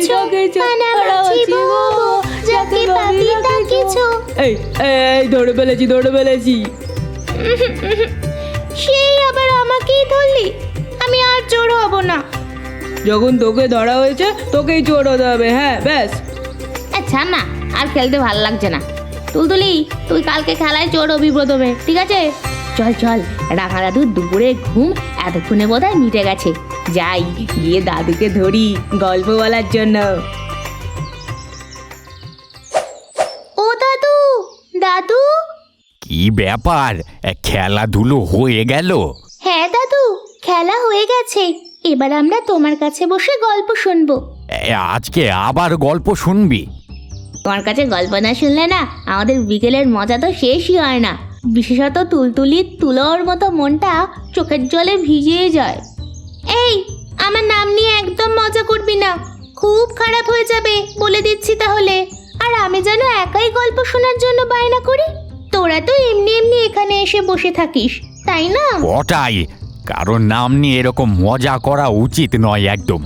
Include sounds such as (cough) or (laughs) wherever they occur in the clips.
ডেকেছো কানামাছি বাবু যাকে পাখি এই এই ধরে ফেলেছি ধরে ফেলেছি সেই আবার আমাকেই ধরলি? আমি আর চোর হব না। যখন তোকে ধরা হয়েছে তোকেই চোর হতে হবে হ্যাঁ ব্যাস। আচ্ছা না আর খেলতে ভালো লাগছে না। তুলতুলি তুই কালকে খেলায় চোর হবি প্রথমে ঠিক আছে? চল চল রাঙা দাদু দুপুরে ঘুম এতক্ষণে বোধহয় মিটে গেছে। যাই গিয়ে দাদুকে ধরি গল্প বলার জন্য। ও দাদু দাদু? কি ব্যাপার? খেলাধুলো হয়ে গেল? হ্যাঁ দাদু খেলা হয়ে গেছে। এবার আমরা তোমার কাছে বসে গল্প শুনব। এ, আজকে আবার গল্প শুনবি? তোমার কাছে গল্প না শুনলে না আমাদের বিকেলের মজা তো শেষই হয় না। বিশেষত তুলতুলির তুলোর মতো মনটা চোখের জলে ভিজিয়ে যায়। এই, আমার নাম নিয়ে একদম মজা করবি না। খুব খারাপ হয়ে যাবে, বলে দিচ্ছি তাহলে। আর আমি যেন একাই গল্প শোনার জন্য বায়না করি? তোরা তো এমনি এমনি এখানে এসে বসে থাকিস, তাই না? ওটাই কারণ নাম নিয়ে এরকম মজা করা উচিত নয় একদম।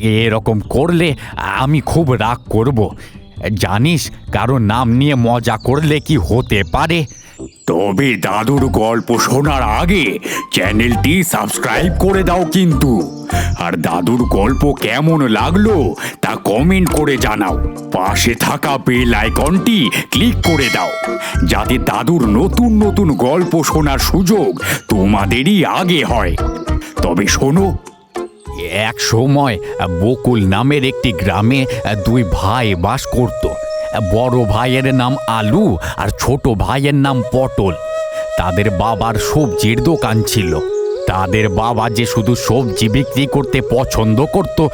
এরকম করলে আমি খুব রাগ করব। জানিস কারও নাম নিয়ে মজা করলে কি হতে পারে? তবে দাদুর গল্প শোনার আগে চ্যানেলটি সাবস্ক্রাইব করে দাও কিন্তু। আর দাদুর গল্প কেমন লাগল তা কমেন্ট করে জানাও। পাশে থাকা বেল আইকনটি ক্লিক করে দাও, যাতে দাদুর নতুন নতুন গল্প শোনার সুযোগ তোমাদেরই আগে হয়। তবে শোনো, এক সময় বকুল নামের একটি গ্রামে দুই ভাই বাস করত। বড় ভাইয়ের নাম আলু আর ছোট ভাইয়ের নাম পটল। তাদের বাবার সবজির দোকান ছিল। তাদের বাবা যে শুধু সবজি বিক্রি করতে পছন্দ করত,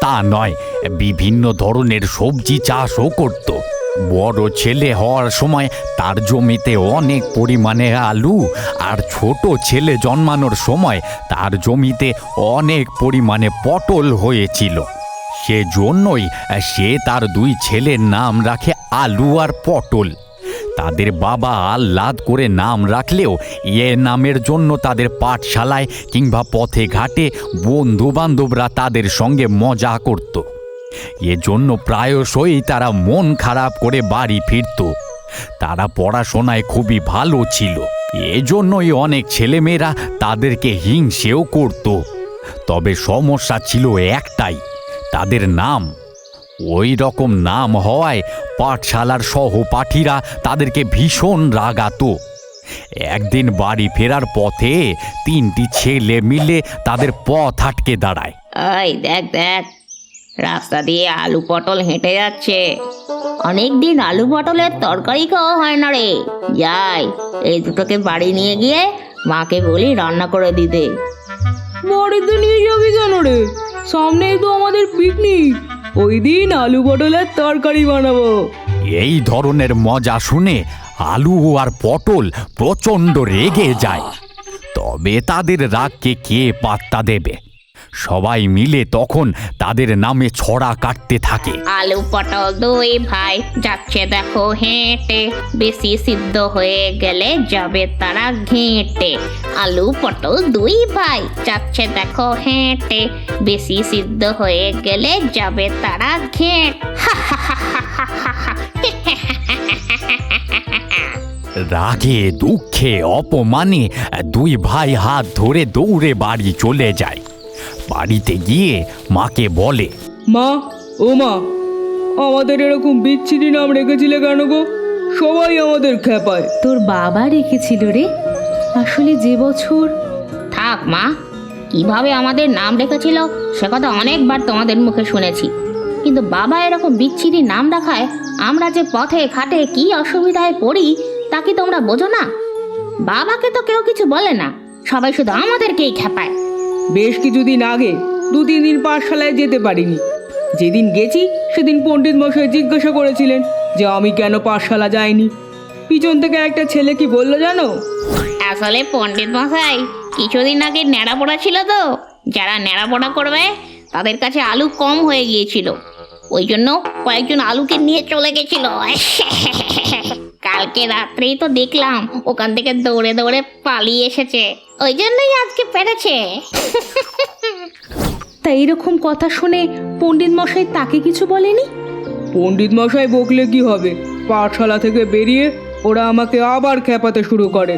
তা নয়, বিভিন্ন ধরনের সবজি চাষও করত। বড় ছেলে হওয়ার সময় তার জমিতে অনেক পরিমাণে আলু আর ছোট ছেলে জন্মানোর সময় তার জমিতে অনেক পরিমাণে পটল হয়েছিল। সেজন্যই সে তার দুই ছেলের নাম রাখে আলু আর পটল। তাদের বাবা আহ্লাদ করে নাম রাখলেও এ নামের জন্য তাদের পাঠশালায় কিংবা পথে ঘাটে বন্ধু বান্ধবরা তাদের সঙ্গে মজা করত। এজন্য প্রায়শই তারা মন খারাপ করে বাড়ি ফিরত। তারা পড়াশোনায় খুবই ভালো ছিল। এজন্যই অনেক ছেলেমেয়েরা তাদেরকে হিংসেও করত। তবে সমস্যা ছিল একটাই। তাদের নাম। ওই রকম নাম হওয়ায় পাঠশালার সহপাঠীরা তাদেরকে ভীষণ রাগাতো। একদিন বাড়ি ফেরার পথে তিনটি ছেলে মিলে তাদের পথ আটকে দাঁড়ায়। ওই দেখ দেখ রাস্তা দিয়ে আলু পটল হেঁটে যাচ্ছে। অনেক দিন আলু পটলের তরকারি খাওয়া হয় না রে। যাই এই দুটোকে বাড়ি নিয়ে গিয়ে মাকে বলি রান্না করে দিতে। বাড়িতে নিয়ে যাবি কেন রে? সামনেই তো আমাদের পিকনিক ওই দিন আলু পটলের তরকারি বানাবো। এই ধরনের মজা শুনে আলু আর পটল প্রচণ্ড রেগে যায়। তবে তাদের রাগকে কে পাত্তা দেবে? সবাই মিলে তখন তাদের নামে ছড়া কাটতে থাকে আলু পটল দুই ভাই যাচ্ছে দেখো হেঁটে বেশি সিদ্ধ হয়ে গেলে যাবে তারা ঘেঁটে আলু পটল দুই ভাই যাচ্ছে দেখো হেঁটে বেশি সিদ্ধ হয়ে গেলে যাবে তারা ঘেঁট রাগে দুঃখে অপমানে দুই ভাই হাত ধরে দৌড়ে বাড়ি চলে যায় বাড়িতে গিয়ে মাকে বলে মা ও মা আমাদের এরকম বিচ্ছিরি নাম রেখেছিলে কেন গো? সবাই আমাদের খেপায়। তোর বাবা রেখেছিল রে। আসলে যে বছর থাক মা কীভাবে আমাদের নাম রেখেছিল সে কথা অনেকবার তোমাদের মুখে শুনেছি। কিন্তু বাবা এরকম বিচ্ছিরি নাম রাখায় আমরা যে পথে ঘাটে কি অসুবিধায় পড়ি তা কি তোমরা বোঝো না? বাবাকে তো কেউ কিছু বলে না। সবাই শুধু আমাদেরকেই খেপায়। বেশ কিছুদিন আগে দু তিন দিন পাঠশালায় যেতে পারিনি। যেদিন গেছি, সেদিন পণ্ডিত মশাই জিজ্ঞাসা করেছিলেন যে আমি কেন পাঠশালা যাইনি। পিছন থেকে একটা ছেলে কি বলল জানো? আসলে পণ্ডিত মশাই, কিছুদিন আগে ন্যাড়া পড়া ছিল তো। যারা ন্যাড়া পড়া করবে, তাদের কাছে আলু কম হয়ে গিয়েছিল। ওই জন্য কয়েকজন আলুকে নিয়ে চলে গেছিল। (laughs) কালকে রাত্রেই তো দেখলাম ওখান থেকে দৌড়ে দৌড়ে পালিয়ে এসেছে। ওই জন্যই আজকে পেরেছে। তা এরকম কথা শুনে পণ্ডিত মশাই তাকে কিছু বলেনি? পণ্ডিত মশাই বকলে কি হবে? পাঠশালা থেকে বেরিয়ে ওরা আমাকে আবার খেপাতে শুরু করে।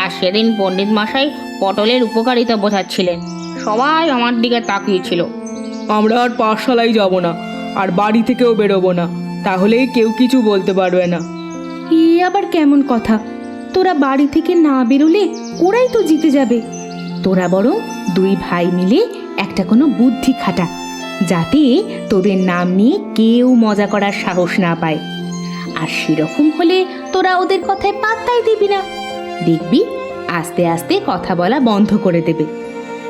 আর সেদিন পণ্ডিত মশাই পটলের উপকারিতা বোঝাচ্ছিলেন। সবাই আমার দিকে তাকিয়েছিল। আমরা আর পাঠশালায় যাব না আর বাড়ি থেকেও বেরোবো না তাহলেই কেউ কিছু বলতে পারবে না। এ আবার কেমন কথা? তোরা বাড়ি থেকে না বেরোলে ওরাই তো জিতে যাবে। তোরা বরং দুই ভাই মিলে একটা কোনো বুদ্ধি খাটা, যাতে তোদের নাম নিয়ে কেউ মজা করার সাহস না পায়। আর সেরকম হলে তোরা ওদের কথায় পাত্তাই দিবি না। দেখবি, আস্তে আস্তে কথা বলা বন্ধ করে দেবে।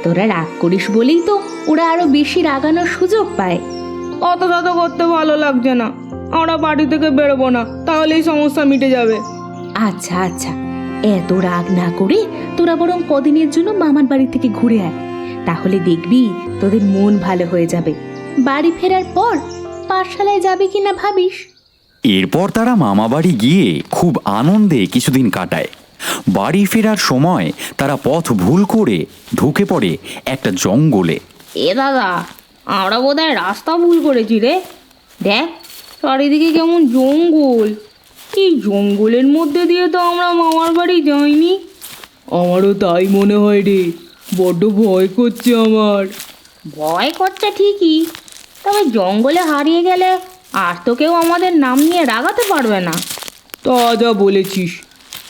তোরা রাগ করিস বলেই তো ওরা আরও বেশি রাগানোর সুযোগ পায়। অত তত করতে ভালো লাগছে না। আমরা বাড়ি থেকে বেরোবো না তাহলেই সমস্যা মিটে যাবে। আচ্ছা আচ্ছা। এত রাগ না করে তোরা বরং কদিনের জন্য মামার বাড়ি থেকে ঘুরে আয়। তাহলে দেখবি তোদের মন ভালো হয়ে যাবে। বাড়ি ফেরার পর পাঠশালায় যাবে কিনা ভাবিস? এরপর তারা মামাবাড়ি গিয়ে খুব আনন্দে কিছুদিন কাটায়। বাড়ি ফেরার সময় তারা পথ ভুল করে ঢুকে পড়ে একটা জঙ্গলে। এ দাদা আমরা বোধহয় রাস্তা ভুল করেছি রে। দেখ চারিদিকে কেমন জঙ্গল। এই জঙ্গলের মধ্যে দিয়ে তো আমরা মামার বাড়ি যাইনি। আমারও তাই মনে হয় রে বড্ড ভয় করছে আমার। ভয় করছে ঠিকই তবে জঙ্গলে হারিয়ে গেলে আর তো কেউ আমাদের নাম নিয়ে রাগাতে পারবে না। তা যা বলেছিস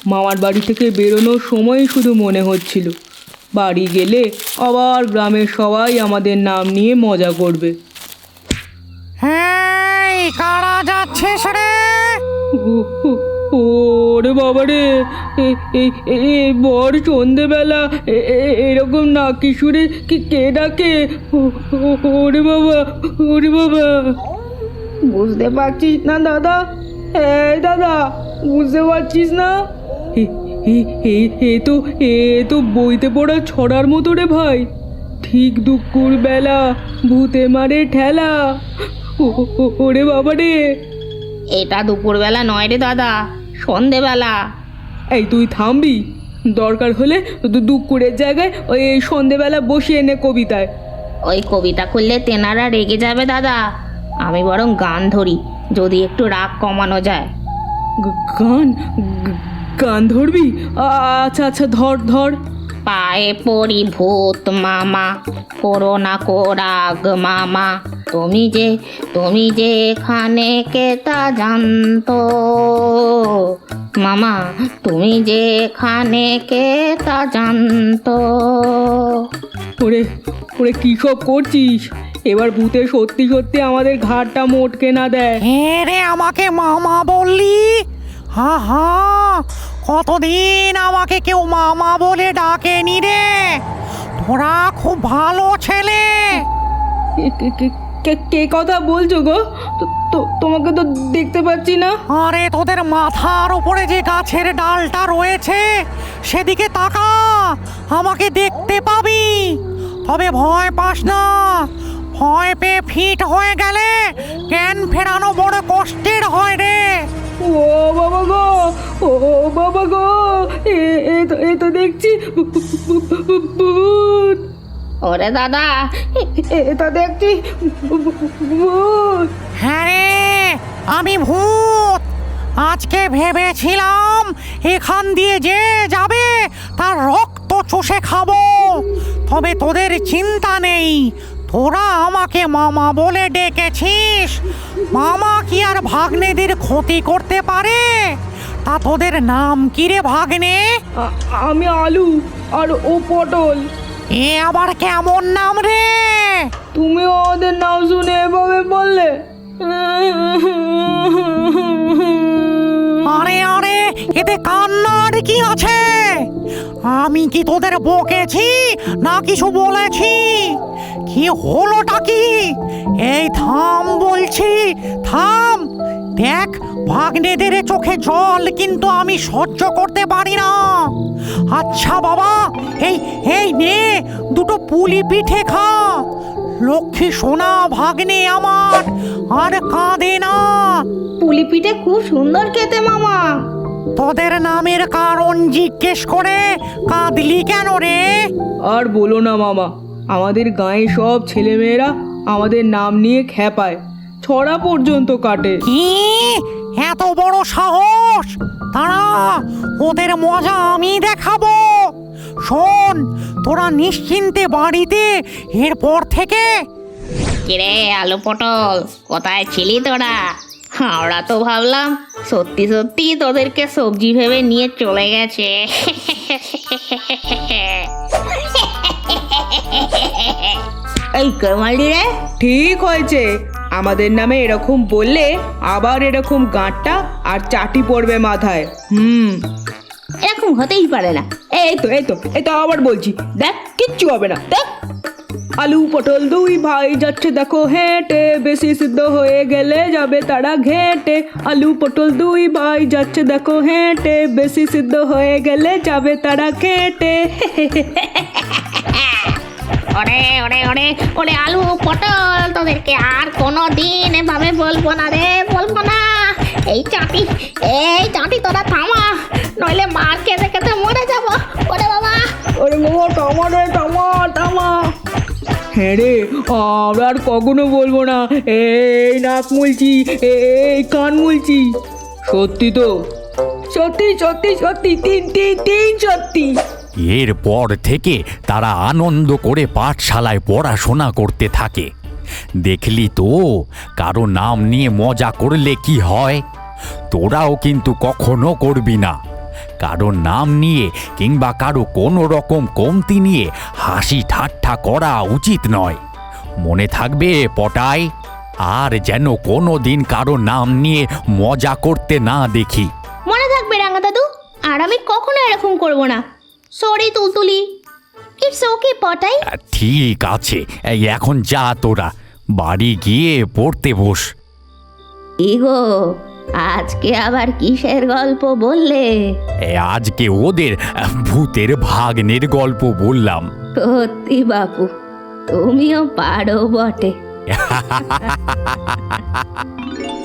মামার বাড়ি থেকে বেরোনোর সময়ই শুধু মনে হচ্ছিল। বাড়ি গেলে আবার গ্রামের সবাই আমাদের নাম নিয়ে মজা করবে। এই কারা যাচ্ছিস রে? ওরে বাবা রে, এ- এ- এ- এ, বর সন্ধেবেলা এরকম নাকি সুরে কি, কে ডাকে? ওরে বাবা ওরে বাবা। বুঝতে পারছিস না, দাদা? এই দাদা, বুঝতে পারছিস না? এ তো এ তো বইতে পড়া ছড়ার মতো রে ভাই। ঠিক দুপুর বেলা ভূতে মারে ঠেলা। ওরে বাবা রে। এটা দুপুরবেলা নয় রে দাদা সন্ধেবেলা এই তুই থামবি? দরকার হলে দুপুরের জায়গায় ওই সন্ধেবেলা বসিয়ে নে কবিতায়। ওই কবিতা করলে তেনারা রেগে যাবে দাদা। আমি বরং গান ধরি যদি একটু রাগ কমানো যায়। গান? গান ধরবি? আচ্ছা আচ্ছা ধর ধর। পায়ে পড়ি ভূত মামা করো না কোরাগ মামা। তুমি যে তুমি যে এখানে কে তা জানতো? মামা তুমি যে এখানে কে তা জানতো? ওরে ওরে কী সব করছিস? এবার ভূতে সত্যি সত্যি আমাদের ঘাটটা মোটকে না দেয়। হে রে আমাকে মামা বললি? হা হা কতদিন আমাকে কেউ মামা বলে ডাকেনি রে? তোরা খুব ভালো ছেলে। কে- কে- কে- কে- কে কথা বলছো গো? তোমাকে তো দেখতে পাচ্ছি না। আরে তোদের মাথার উপরে যে গাছের ডালটা রয়েছে সেদিকে তাকা আমাকে দেখতে পাবি। তবে ভয় পাস না ভয় পেয়ে ফিট হয়ে গেলে জ্ঞান ফেরানো বড় কষ্টের হয় রে। ও বাবা গো ও বাবা গো এ এ তো তো দেখছি ভূত। ওরে দাদা। এ তো দেখছি ভূত। হ্যাঁ রে আমি ভূত। আজকে ভেবেছিলাম এখান দিয়ে যে যাবে তার রক্ত চষে খাব। তবে তোদের চিন্তা নেই তোরা আমাকে মামা বলে ডেকেছিস? মামা কি আর ভাগ্নেদের ক্ষতি করতে পারে? তা তোদের নাম কি রে ভাগ্নে? আমি আলু আর ও পটল। এ আবার কেমন নাম রে? তুমি ওদের নাম শুনে এভাবে বললে? আরে আরে এতে কান্নার কি আছে আমি কি তোদের বকেছি? না কিছু বলেছি? কি হলোটা কি? এই থাম বলছি, থাম। দেখ, ভাগ্নেদের চোখে জল কিন্তু আমি সহ্য করতে পারি না। আচ্ছা বাবা, এই এই নে, দুটো পুলি পিঠে খা। লক্ষ্মী সোনা, ভাগ্নে আমার, আর কাঁদে না। পুলি পিঠে খুব সুন্দর খেতে, মামা। তোদের নামের কারণ জিজ্ঞেস করে কাঁদলি কেন রে? আর বলো না মামা আমাদের গাঁয়ে সব ছেলেমেয়েরা আমাদের নাম নিয়ে খ্যাপায়। ছড়া পর্যন্ত কাটে। কি? এত বড় সাহস? তারা ওদের মজা আমি দেখাবো। শোন তোরা নিশ্চিন্তে বাড়িতে এরপর থেকে কিরে আলু পটল কোথায় ছিলি তোরা? আমরা তো ভাবলাম সত্যি সত্যি তোদেরকে সবজি ভেবে নিয়ে চলে গেছে। এই কেমালি রে ঠিক হয়েছে। আমাদের নামে এরকম বললে আবার এরকম গাঁটটা আর চাটি পড়বে মাথায়। হুম। এরকম হতেই পারে না। এই তো এই তো এই তো আবার বলছি। দেখ কিচ্ছু হবে না। দেখ। আলু পটল দুই ভাই যাচ্ছে দেখো হেঁটে। বেশি সিদ্ধ হয়ে গেলে যাবে তারা ঘেঁটে। আলু পটল দুই ভাই যাচ্ছে দেখো হেঁটে। বেশি সিদ্ধ হয়ে গেলে যাবে তারা ঘেঁটে। ওরে ওরে ওরে ওরে আলু পটল তোদেরকে আর কোনো দিন এভাবে বলব না রে বলব না। এই চাটি এই চাটি তোরা থামা নইলে মার খেতে খেতে মরে যাব। ওরে বাবা। ওরে বাবা টামা রে টামা টামা হ্যাঁ রে আমরা আর কখনো বলব না। এই নাক মুলছি, এই কান মুলছি। সত্যি তো? সত্যি সত্যি সত্যি, তিন তিন তিন সত্যি। এরপর থেকে তারা আনন্দ করে পাঠশালায় পড়াশোনা করতে থাকে। দেখলি তো, কারও নাম নিয়ে মজা করলে কি হয়? তোরাও কিন্তু কখনো করবি না। কারও নাম নিয়ে কিংবা কারও কোনো রকম কমতি নিয়ে হাসি ঠাট্টা করা উচিত নয়। মনে থাকবে পটাই আর যেন কোনো দিন কারও নাম নিয়ে মজা করতে না দেখি। মনে থাকবে রাঙা দাদু আর আমি কখনো এরকম করব না। Sorry Tultuli. It's okay Potai. ঠিক আছে এই এখন যা তোরা বাড়ি গিয়ে পড়তে বস। ইগো আজকে আবার কিসের গল্প বললে? এ, আজকে ওদের আহ, ভূতের ভাগ্নের গল্প বললাম। সত্যি বাপু তুমিও পারো বটে। (laughs)